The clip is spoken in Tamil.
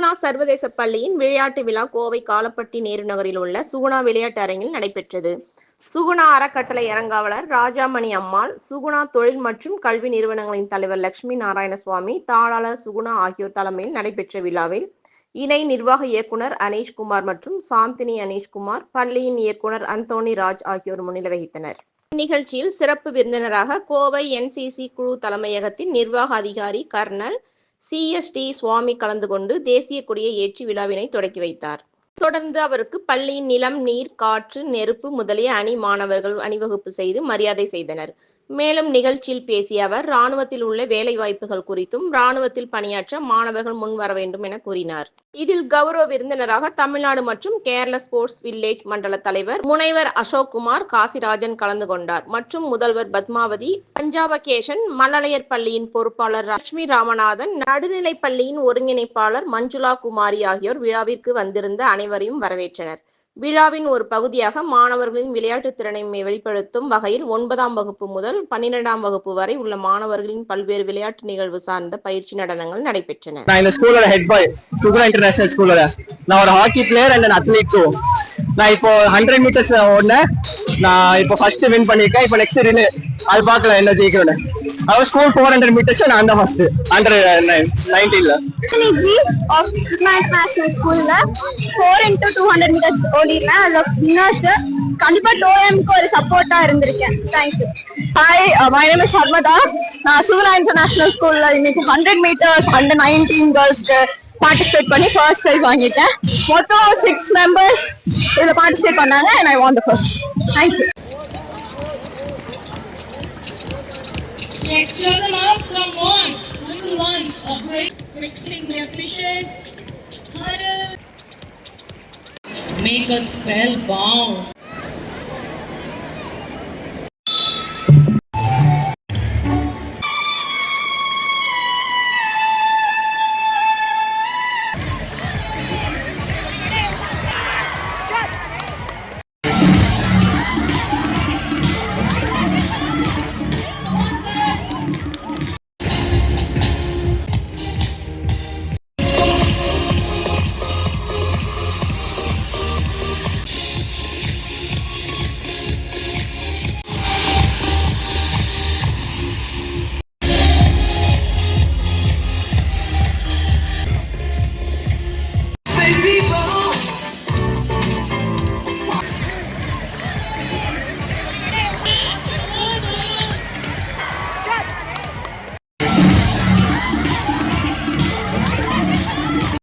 சுகுணா சர்வதேச பள்ளியின் விளையாட்டு விழா கோவை காலப்பட்டி நேரு நகரில் உள்ள சுகுணா விளையாட்டு அரங்கில் நடைபெற்றது. சுகுணா அறக்கட்டளை இறங்காவலர் ராஜாமணி அம்மாள் சுகுணா தொழில் மற்றும் கல்வி நிறுவனங்களின் தலைவர் லட்சுமி நாராயணசுவாமி தாளாளர் சுகுணா ஆகியோர் தலைமையில் நடைபெற்ற விழாவில் இணை நிர்வாக இயக்குனர் அனீஷ்குமார் மற்றும் சாந்தினி அனீஷ்குமார் பள்ளியின் இயக்குனர் அந்தோணி ராஜ் ஆகியோர் முன்னிலை வகித்தனர் இந்நிகழ்ச்சியில் சிறப்பு விருந்தினராக கோவை என்சிசி குழு தலைமையகத்தின் நிர்வாக அதிகாரி கர்னல் சிஎஸ்டி சுவாமி கலந்து கொண்டு தேசிய கொடியை ஏற்றி விழாவினை தொடக்கி வைத்தார். தொடர்ந்து அவருக்கு பள்ளியின் நிலம் நீர் காற்று நெருப்பு முதலிய அணி மாணவர்கள் அணிவகுப்பு செய்து மரியாதை செய்தனர். மேலும் நிகழ்ச்சியில் பேசிய அவர் ராணுவத்தில் உள்ள வேலைவாய்ப்புகள் குறித்தும் ராணுவத்தில் பணியாற்ற மாணவர்கள் முன் வர வேண்டும் என கூறினார். இதில் கௌரவ விருந்தினராக தமிழ்நாடு மற்றும் கேரள ஸ்போர்ட்ஸ் வில்லேஜ் மண்டல தலைவர் முனைவர் அசோக் குமார் காசிராஜன் கலந்து கொண்டார். மற்றும் முதல்வர் பத்மாவதி பஞ்சாபகேஷன் மழலையர் பள்ளியின் பொறுப்பாளர் லட்சுமி ராமநாதன் நடுநிலைப் பள்ளியின் ஒருங்கிணைப்பாளர் மஞ்சுளா குமாரி ஆகியோர் விழாவிற்கு வந்திருந்த அனைவரையும் வரவேற்றனர். விழாவின் ஒரு பகுதியாக மாணவர்களின் விளையாட்டுத் திறனை வெளிப்படுத்தும் வகையில் ஒன்பதாம் வகுப்பு முதல் பன்னிரெண்டாம் வகுப்பு வரை உள்ள மாணவர்களின் பல்வேறு விளையாட்டு நிகழ்வு சார்ந்த பயிற்சி நடனங்கள் நடைபெற்றன. நான் இந்த ஸ்கூலோட ஹெட் பாய் சுகுணா இன்டர்நேஷனல் ஸ்கூலோட நான் ஒரு hockey player and athlete too நான் இப்போ ஹண்ட்ரட் மீட்டர்ஸ் ஓடினேன். நான் இப்போ ஃபர்ஸ்ட் வின் பண்ணியிருக்கேன் இப்போ நெக்ஸ்ட் ரிலே அது பார்க்கலாம் என்ன ஜெயிக்கிறேன்னு அதாவது ஸ்கூல் ஃபோர் ஹண்ட்ரட் மீட்டர்ஸ் நான் தான் ஃபர்ஸ்ட் ஹண்ட்ரட் நைன்டீனில் ஜி ஆஃப் சுக்மா இன்டர்நேஷனல் ஸ்கூல்ல four into two hundred meters ஓடிருக்கேன் அதுல வின்னர்ஸ் கண்டிப்பா டோஎம்க்கு ஒரு சப்போர்ட்டா இருந்திருக்கேன். Thank you hi my name is Sharmada நான் சுகுணா இன்டர்நேஷனல் ஸ்கூல்ல இன்னைக்கு ஹண்ட்ரட் மீட்டர்ஸ் அண்டர் நைன்டீன் கேர்ள்ஸ்க்கு பார்ட்டிசிபேட் பண்ணி ஃபர்ஸ்ட் ப்ரைஸ் வாங்கிட்டேன். மொத்தம் சிக்ஸ் மெம்பர்ஸ் இதுல பார்ட்டிசிபேட் பண்ணாங்க and I want the first thank you Next to the mouth, Come on. Ones are great fixing their fishes. Huddle. Make us spellbound.